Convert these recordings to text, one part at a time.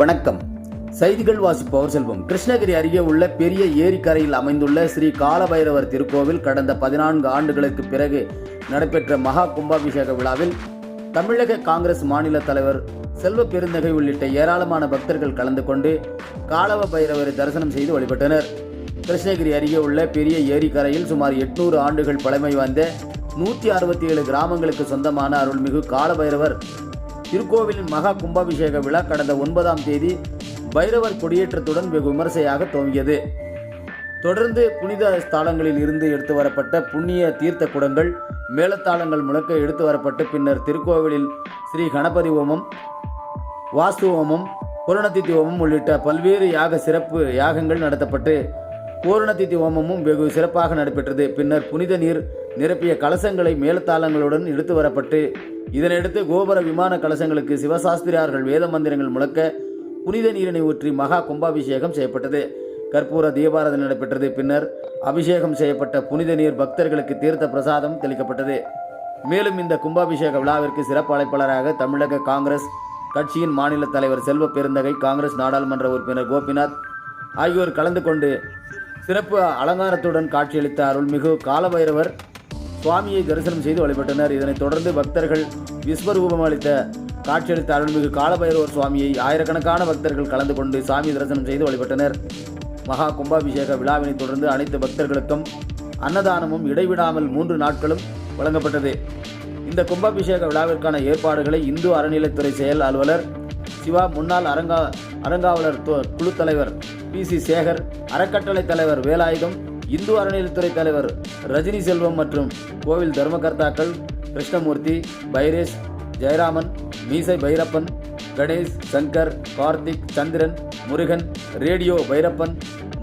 வணக்கம். செய்திகள் வாசிப்பவர் செல்வம். கிருஷ்ணகிரி அருகே உள்ள பெரிய ஏரிக்கரையில் அமைந்துள்ள ஸ்ரீ காலபைரவர் திருக்கோவில் கடந்த பதினான்கு ஆண்டுகளுக்கு பிறகு நடைபெற்ற மகா கும்பாபிஷேக விழாவில் தமிழக காங்கிரஸ் மாநில தலைவர் செல்வ பெருந்தகை உள்ளிட்ட ஏராளமான பக்தர்கள் கலந்து கொண்டு காலவ பைரவரை தரிசனம் செய்து வழிபட்டனர். கிருஷ்ணகிரி அருகே உள்ள பெரிய ஏரிக்கரையில் சுமார் எட்நூறு ஆண்டுகள் பழமை வாய்ந்த நூற்றி அறுபத்தி ஏழு கிராமங்களுக்கு சொந்தமான அருள்மிகு காலபைரவர். திருக்கோவிலின் மகா கும்பாபிஷேக விழா கடந்த ஒன்பதாம் தேதி பைரவர் கொடியேற்றத்துடன் வெகு விமர்சையாக துவங்கியது. தொடர்ந்து புனித ஸ்தானங்களில் இருந்து எடுத்து வரப்பட்ட புண்ணிய தீர்த்த குடங்கள் மேலத்தாளங்கள் முழக்க எடுத்து வரப்பட்டு பின்னர் திருக்கோவிலில் ஸ்ரீ கணபதி ஹோமம் வாஸ்து ஹோமம் பூரணதித்தி ஓமம் உள்ளிட்ட பல்வேறு யாக சிறப்பு யாகங்கள் நடத்தப்பட்டு பூரணதித்தி ஹோமமும் வெகு சிறப்பாக நடைபெற்றது. பின்னர் புனித நீர் நிரப்பிய கலசங்களை மேலத்தாளங்களுடன் எடுத்து வரப்பட்டு இதனையடுத்து கோபுர விமான கலசங்களுக்கு சிவசாஸ்திரியார்கள் வேத மந்திரங்கள் முழக்க புனித நீரினை ஊற்றி மகா கும்பாபிஷேகம் செய்யப்பட்டது. கற்பூர தீபாராதனை நடைபெற்றது. பின்னர் அபிஷேகம் செய்யப்பட்ட புனித நீர் பக்தர்களுக்கு தீர்த்த பிரசாதம் தெளிக்கப்பட்டது. மேலும் இந்த கும்பாபிஷேக விழாவிற்கு சிறப்பு அழைப்பாளராக தமிழக காங்கிரஸ் கட்சியின் மாநில தலைவர் செல்வ பெருந்தகை காங்கிரஸ் நாடாளுமன்ற உறுப்பினர் கோபிநாத் ஆகியோர் கலந்து கொண்டு சிறப்பு அலங்காரத்துடன் காட்சியளித்த அருள்மிகு காலபைரவர் சுவாமியை தரிசனம் செய்து வழிபட்டனர். இதனைத் தொடர்ந்து பக்தர்கள் விஸ்வரூபம் அளித்த காட்சியளித்த அருள்மிகு காலபைரவர் சுவாமியை ஆயிரக்கணக்கான பக்தர்கள் கலந்து கொண்டு சாமி தரிசனம் செய்து வழிபட்டனர். மகா கும்பாபிஷேக விழாவினைத் தொடர்ந்து அனைத்து பக்தர்களுக்கும் அன்னதானமும் இடைவிடாமல் மூன்று நாட்களும் வழங்கப்பட்டது. இந்த கும்பாபிஷேக விழாவிற்கான ஏற்பாடுகளை இந்து அறநிலைத்துறை செயல் அலுவலர் சிவா முன்னாள் அரங்கா அறங்காவலர் குழு தலைவர் பி சி சேகர் அறக்கட்டளை தலைவர் வேலாயுதம் இந்து அறநிலைத்துறை தலைவர் ரஜினி செல்வம் மற்றும் கோவில் தர்மகர்த்தாக்கள் கிருஷ்ணமூர்த்தி பைரேஷ் ஜெயராமன் மீசை பைரப்பன் கணேஷ் சங்கர் கார்த்திக் சந்திரன் முருகன் ரேடியோ பைரப்பன்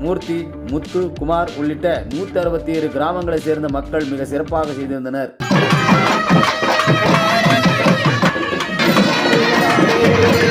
மூர்த்தி முத்து குமார் உள்ளிட்ட நூற்றி அறுபத்தி ஏழு கிராமங்களைச் சேர்ந்த மக்கள் மிக சிறப்பாக செய்திருந்தனர். அண்ணா